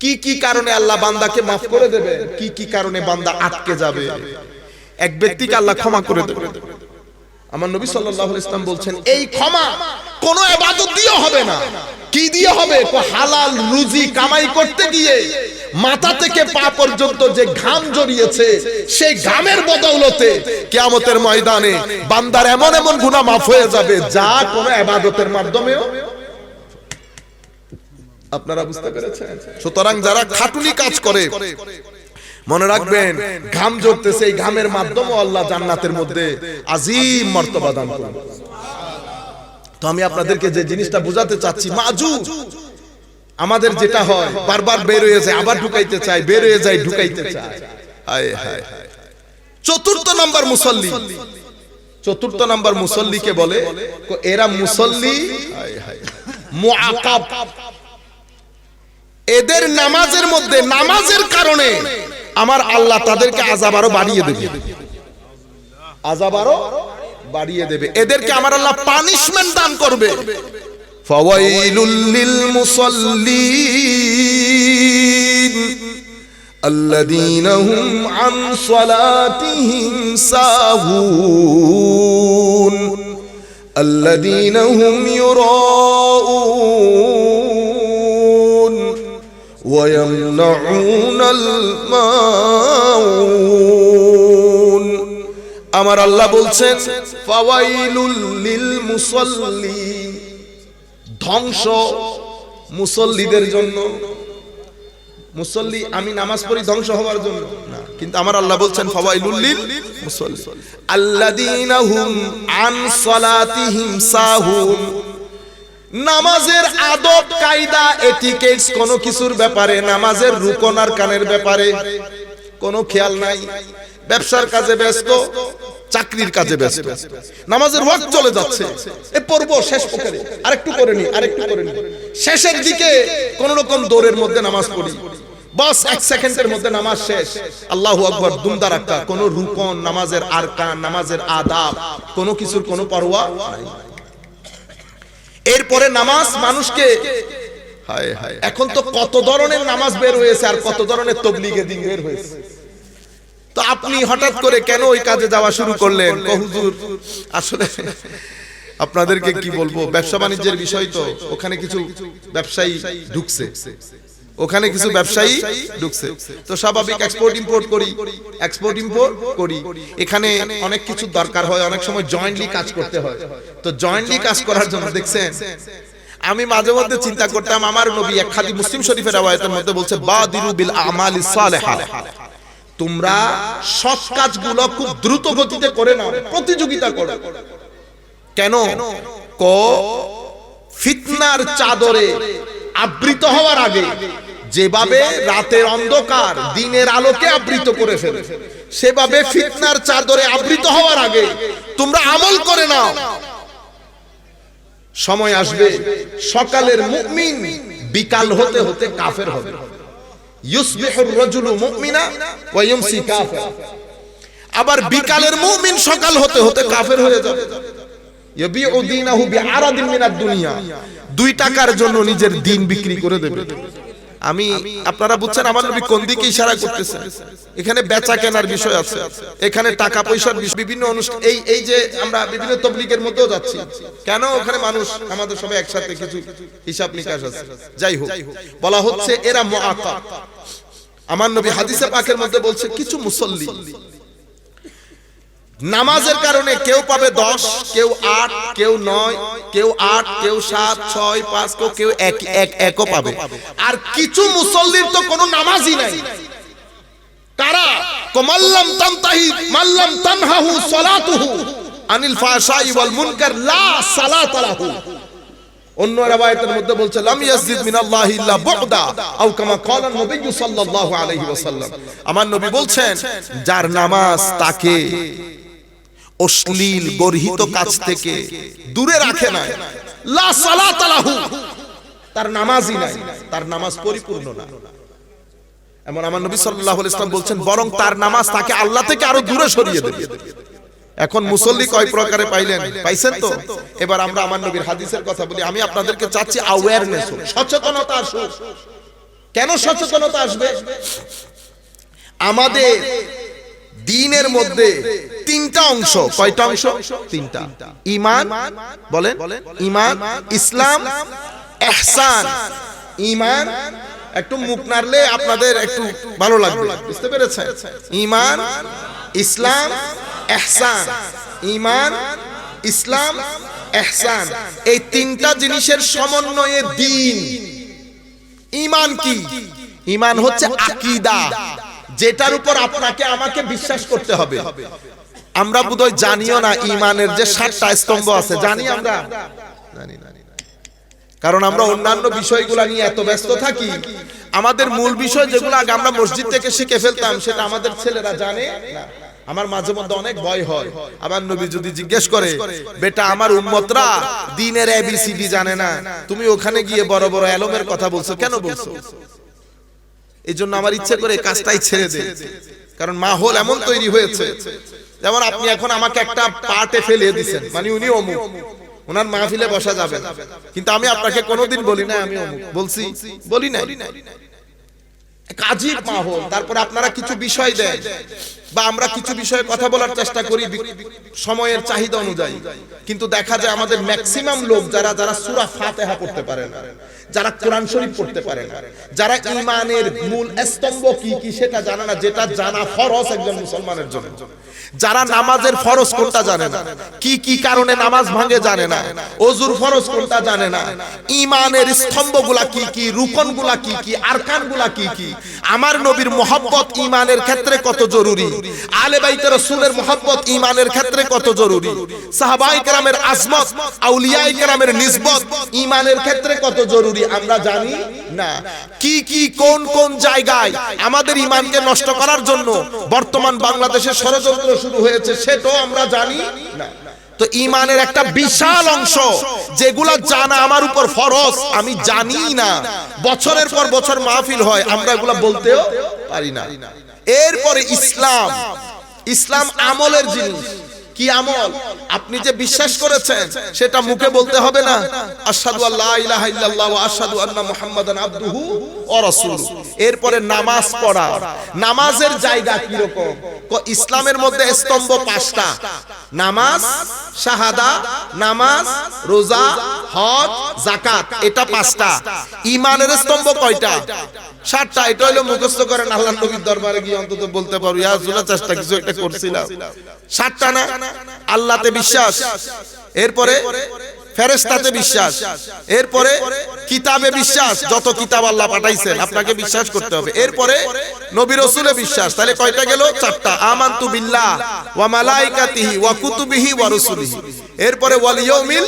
কি কি কারণে আল্লাহ বান্দাকে মাফ করে দেবে? কি কি কারণে বান্দা আটকে যাবে? এক ব্যক্তিকে আল্লাহ ক্ষমা করে দেবে। আমার নবী সাল্লাল্লাহু আলাইহি ইসলাম বলছেন, এই ক্ষমা কোন ইবাদত দিয়ে হবে না। কি দিয়ে হবে? কো হালাল রুজি কামাই করতে গিয়ে মাথা থেকে পা পর্যন্ত যে ঘাম জড়িয়েছে, সেই ঘামের বদৌলতে কিয়ামতের ময়দানে বান্দার এমন এমন গুনাহ মাফ হয়ে যাবে যা কোন ইবাদতের মাধ্যমেও আপনারা বুঝতে পেরেছেন? সুতরাং যারা খাটুনি কাজ করে মনে রাখবেন ঘাম ঝরতেছে এই ঘামের মাধ্যমে আল্লাহ জান্নাতের মধ্যে আজিম মর্তবা দান করবেন তো আমি আপনাদেরকে যে জিনিসটা বোঝাতে চাচ্ছি মাজু আমাদের যেটা হয় বারবার বের হয়ে যায় আবার ঢুকাইতে চায় বের হয়ে যায় ঢুকাইতে চায়। হায় হায়। চতুর্থ নাম্বার মুসল্লি। চতুর্থ নাম্বার মুসল্লিকে বলে এরা মুসল্লি মুআকাব। এদের নামাজের মধ্যে, নামাজের কারণে আমার আল্লাহ তাদেরকে আজাব আরও বাড়িয়ে দেবে। আজাব আরও বাড়িয়ে দেবে। এদেরকে আমার আল্লাহ পানিশমেন্ট দান করবে। হুম সাহুন, আল্লাযীনা হুম ইউরাউন। ويمنعون الماعون আমার আল্লাহ বলছেন ফাওয়াইলুল লিল মুসাল্লিন ধ্বংস মুসল্লিদের জন্য মুসল্লি আমি নামাজ পড়ি ধ্বংস হওয়ার জন্য না কিন্তু আমার আল্লাহ বলছেন ফাওয়াইলুল লিল মুসল্লি আল্লাযীনা হুম আন সালাতিহিম সাহুন নামাজের আদব, কায়দা এটিকেটস কোনো কিছুর ব্যাপারে, নামাজের রুকন আর কানের ব্যাপারে কোনো খেয়াল নাই। ব্যবসার কাজে ব্যস্ত, চাকরির কাজে ব্যস্ত। নামাজের ওয়াক্ত চলে যাচ্ছে। এ পড়ব শেষ করে আরেকটু করে নি, আরেকটু করে নি। শেষের দিকে কোন রকম দৌড়ের মধ্যে নামাজ পড়ি। বাস এক সেকেন্ডের মধ্যে নামাজ শেষ। আল্লাহু আকবার দুমদা রাখা কোন রুকন, নামাজের আরকান, নামাজের আদাব, কোনো কিছুর কোনো পরোয়া নাই। এরপরে নামাজ মানুষকে এখন তো কত ধরনের নামাজ বের হয়েছে আর কত ধরনের তবলিগে দিন বের হয়েছে। তো আপনি হঠাৎ করে কেন ওই কাজে যাওয়া শুরু করলেন? হুজুর, আসলে আপনাদেরকে কি বলব? ব্যবসা বাণিজ্যের বিষয় তো, ওখানে কিছু ব্যবসায়ী ঢুকছে। ওখানে কিছু ব্যবসায়ী ঢুকছে। তো স্বাভাবিক এক্সপোর্ট ইম্পোর্ট করি এক্সপোর্ট ইম্পোর্ট করি। এখানে অনেক কিছু দরকার হয় অনেক সময় জয়েন্টলি কাজ করতে হয়। তো জয়েন্টলি কাজ করার জন্য দেখছেন আমি মাঝে মধ্যে চিন্তা করতাম আমার নবী এক খালি মুসলিম শরীফের আওয়ায়াতের মধ্যে বলছে বাদিরু বিল আমালিস সালেহা। তোমরা সৎ কাজগুলো খুব দ্রুত গতিতে করে নাও প্রতিযোগিতা করো। কেন? ক ফিতনার চাদরে আবৃত হওয়ার আগে যেভাবে রাতের অন্ধকার দিনের আলোকে আবৃত করে ফেলে। সেভাবে ফিতনার চাদরে আবৃত হওয়ার আগে তোমরা আমল করে নাও। সময় আসবে সকালের মুমিন বিকাল হতে হতে কাফের হবে। আবার বিকালের মুমিন সকাল হতে হতে কাফের হয়ে যাবে। দুই টাকার জন্য নিজের দিন বিক্রি করে দেবে। আমি আপনারা বুঝছেন আমার নবী কোন দিকে ইশারা করতেছেন এখানে বেচা কেনার বিষয় আছে। এখানে টাকা পয়সার বিভিন্ন অনুষ্ঠান। এই এই যে আমরা বিভিন্ন তবলিগের মধ্যেও যাচ্ছি। কেন ওখানে মানুষ আমাদের সবাই একসাথে কিছু হিসাব নিকাশ আছে। যাই হোক বলা হচ্ছে এরা মুআকা আমার নবী হাদিসে পাকের মধ্যে বলছে কিছু মুসল্লি। নামাজের কারণে কেউ পাবে দশ, কেউ আট, কেউ নয়, কেউ আট, কেউ সাত, ছয়, পাঁচ, কেউ কেউ এক এক পাবে। আর কিছু মুসল্লির তো কোনো নামাজই নাই। কারা? কমাল্লাম তানতাহি, মাল্লাম তানহাহু সালাতুহু। আনিল ফাহশাই ওয়াল মুনকার, লা সালাত লাহু। অন্য রাবায়াতের মধ্যে বলছে, লাম ইয়াসজিদ মিনাল্লাহি ইল্লা বুদা, আও কামা ক্বালা নবী সাল্লাল্লাহু আলাইহি ওয়াসাল্লাম। আমার নবী বলছেন, যার নামাজ তাকে অশ্লীল গর্হিত কাজ থেকে দূরে রাখে না লা সালাত লাহু তার নামাজই নাই, তার নামাজ পরিপূর্ণ না। এমন আমার নবী সাল্লাল্লাহু আলাইহি ওয়াসাল্লাম বলছেন, বরং তার নামাজ তাকে আল্লাহ থেকে আরও দূরে সরিয়ে দেবে। এখন মুসল্লি কয় প্রকারে পাইলেন? পাইছেন তো? এবার আমরা আমার নবীর হাদিসের কথা বলি। আমি আপনাদেরকে চাচ্ছি অ্যাওয়ারনেস সচেতনতা আসুক। কেন সচেতনতা আসবে? আমাদের দিনের মধ্যে তিনটা অংশ। কয়টা অংশ? তিনটা। ইমান, বলেন, ইমান, ইসলাম এহসান ইমান, একটু মুখ নাড়লে আপনাদের একটু ভালো লাগবে। বুঝতে পেরেছেন? ইমান, ইসলাম এহসান ইমান, ইসলাম এহসান এই তিনটা জিনিসের সমন্বয়ে দিন। ইমান কি? ইমান হচ্ছে আকীদা। যেটার উপর আপনাকে, আমাকে বিশ্বাস করতে হবে। আমরা বোধহয় জানিও না ইমানের যে সাতটা স্তম্ভ আছে জানি আমরা। জানি না কারণ আমরা অন্যান্য বিষয়গুলো নিয়ে এত ব্যস্ত থাকি। আমাদের মূল বিষয় যেগুলো আগে আমরা মসজিদ থেকে শিখে ফেলতাম সেটা আমাদের ছেলেরা জানে। না আমার মাঝে মধ্যে অনেক ভয় হয়। আমার নবী যদি জিজ্ঞেস করে বেটা আমার উম্মতরা দিনের এবিসিডি জানে না? তুমি ওখানে গিয়ে বড় বড় এলমের কথা বলছো। কেন বলছো? এই জন্য আমার ইচ্ছে করে এই কাজটাই ছেড়ে দে। কারণ মাহল এমন তৈরি হয়েছে। যেমন আপনি এখন আমাকে একটা পার্টে ফেলে দিচ্ছেন মানে উনি অমুক। ওনার মাহফিলে বসা যাবে। কিন্তু আমি আপনাকে কোনোদিন বলি না আমি অমুক। বলছি বলি না কাজীর মাহল তারপর আপনারা কিছু বিষয় দেন বা আমরা কিছু বিষয়ে কথা বলার চেষ্টা করি সময়ের চাহিদা অনুযায়ী। কিন্তু দেখা যায় আমাদের ম্যাক্সিমাম লোক যারা যারা সূরা ফাতিহা পড়তে পারে না যারা কোরআন শরীফ পড়তে পারে না যারা ঈমানের মূল স্তম্ভ কি কি সেটা জানা না যেটা জানা ফরজ একজন মুসলমানের জন্য। যারা নামাজের ফরজ কোনটা জানে না কি কি কারণে নামাজ ভাঙে জানে না অজুর ফরজ কোনটা জানে না ঈমানের স্তম্ভগুলা কি কি রুকনগুলা কি কি আরকানগুলা কি কি? আমার নবীর মোহাব্বত ঈমানের ক্ষেত্রে কত জরুরি? আলে বাইতে রাসূলের মোহাব্বত ঈমানের ক্ষেত্রে কত জরুরি? সাহাবাই কেরামের আজমত আউলিয়াই কেরামের নিসবত ঈমানের ক্ষেত্রে কত জরুরি আমরা জানি না। কি কি কোন কোন জায়গায় আমাদের ঈমানকে নষ্ট করার জন্য বর্তমান বাংলাদেশে ষড়যন্ত্র শুরু হয়েছে, সেটাও আমরা জানি না। তো ইমানের একটা বিশাল অংশ যেগুলা জানা আমার উপর ফরজ, আমি জানি না। বছরের পর বছর মাহফিল হয়, আমরা এগুলা বলতেও পারি না। এরপরে ইসলাম ইসলাম আমলের জিনিস। কি আমল? আপনি যে বিশ্বাস করেছেন, সেটা মুখে বলতে হবে না। আসাদু আল্লাহ ইলাহা ইল্লাল্লাহ ওয়া আশহাদু আন্না মুহাম্মাদান আবদুহু ওয়া এরপরে নামাজ পড়া। নামাজের জায়গা কি রকম ইসলামের মধ্যে স্তম্ভ পাঁচটা। নামাজ, শাহাদা, নামাজ, রোজা হজ, যাকাত, এটা পাঁচটা। ঈমানের স্তম্ভ কয়টা? সাতটা। এটা হলো মুখস্থ করেন আল্লাহ নবীর দরবারে গিয়ে অন্তত বলতে পারো। ইয়া রাসূলুল্লাহ চেষ্টা কিছু একটা করছিলাম। সাতটা না? আল্লাহতে বিশ্বাস। এরপরে ফেরেশতাতে বিশ্বাস। এরপরে কিতাবে বিশ্বাস। যত কিতাব আল্লাহ পাঠাইছেন, আপনাকে বিশ্বাস করতে হবে। এরপরে নবী রাসূলে বিশ্বাস। তাহলে কয়টা গেল? চারটা। আমানতু বিল্লাহ ওয়া মালাইকাতিহি ওয়া কুতুবিহি ওয়া রুসুলিহি। এরপরে ওয়াল ইয়াউমিল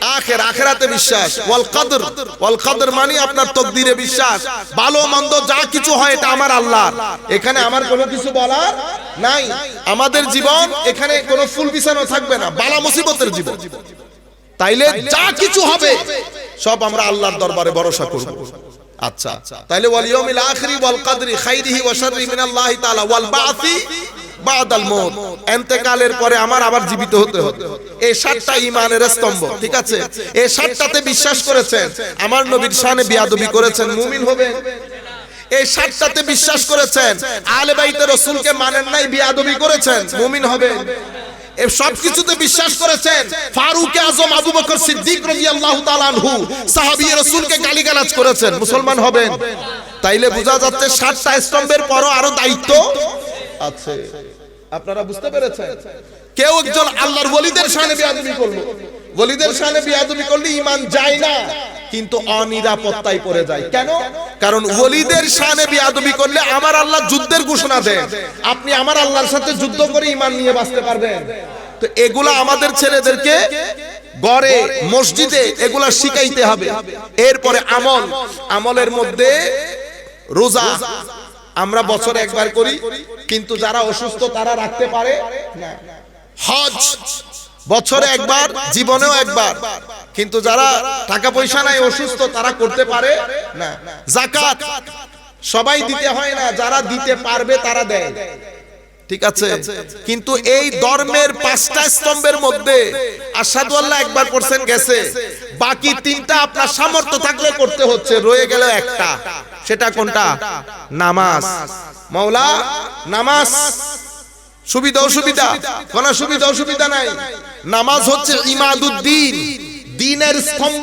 আখের, আখেরাতে বিশ্বাস। ওয়াল কদর। ওয়াল কদর মানে আপনার তকদিরে বিশ্বাস। ভালো, মন্দ যা কিছু হয় এটা আমার আল্লাহর। এখানে আমার কোনো কিছু বলার নাই। আমাদের জীবন এখানে কোনো ফুল বিছানো থাকবে না। বালা মুসিবতের জীবন। তাইলে যা কিছু হবে, সব আমরা আল্লাহর দরবারে ভরসা করব। আচ্ছা তাইলে ওয়াল ইয়াউমিল আখিরি ওয়াল কদরি খাইরিহি ওয়া শাররি মিনাল্লাহি তাআলা। ওয়াল বাআসি বাদাল মউত ইন্তেকালের পরে আমার আবার জীবিত হতে হবে। এই সাতটা ঈমানের স্তম্ভ, ঠিক আছে? এই সাতটাতে বিশ্বাস করেছেন, আমার নবীর শানে বিয়াদবি করেছেন, মুমিন হবেন। এই সাতটাতে বিশ্বাস করেছেন আলে বাইতে রসুলকে মানেন নাই, বিয়াদবি করেছেন, মুমিন হবেন। এই সব কিছুতে বিশ্বাস করেছেন, ফারুক আজম আবু বকর সিদ্দিক রাদিয়াল্লাহু তাআলা আনহু সাহাবী রাসূলকে গালিগালাজ করেছেন, মুসলমান হবেন। তাইলে বোঝা যাচ্ছে সাতটা স্তম্ভের পরও আরও দায়িত্ব। আছে। আপনারা বুঝতে পেরেছেন? কেউ একজন আল্লাহর ওলিদের শানে বিয়াদবি করল। ওলিদের শানে বিয়াদবি করলে ঈমান যায় না, কিন্তু অনিরাপত্তায় পড়ে যায়। কেন? কারণ ওলিদের শানে বিয়াদবি করলে আমার আল্লাহ যুদ্ধের ঘোষণা দেন। আপনি আমার আল্লাহর সাথে যুদ্ধ করে ঈমান নিয়ে বাঁচতে পারবেন। তো এগুলা আমাদের ছেলেদেরকে গড়ে, মসজিদে এগুলা শিখাইতে হবে। এরপরে আমল। আমলের মধ্যে রোজা আমরা বছরে একবার করি কিন্তু যারা অসুস্থ তারা রাখতে পারে না। হজ বছরে একবার জীবনেও একবার। কিন্তু যারা টাকা পয়সা নাই অসুস্থ তারা করতে পারে না। জাকাত সবাই দিতে হয় না যারা দিতে পারবে তারা দেয়। ঠিক আছে? কিন্তু এই ধর্মের পাঁচটা স্তম্ভের মধ্যে আসাদু আল্লাহ একবার পড়ছেন গেছে। বাকি তিনটা আপনার সামর্থ্য থাকলে করতে হচ্ছে রয়ে গেল একটা। সেটা কোনটা? নামাজ। মৌলা নামাজ। সুবিধা অসুবিধা? কোন সুবিধা অসুবিধা নাই। নামাজ হচ্ছে ইমাদুদ্দিন। দিনের স্তম্ভ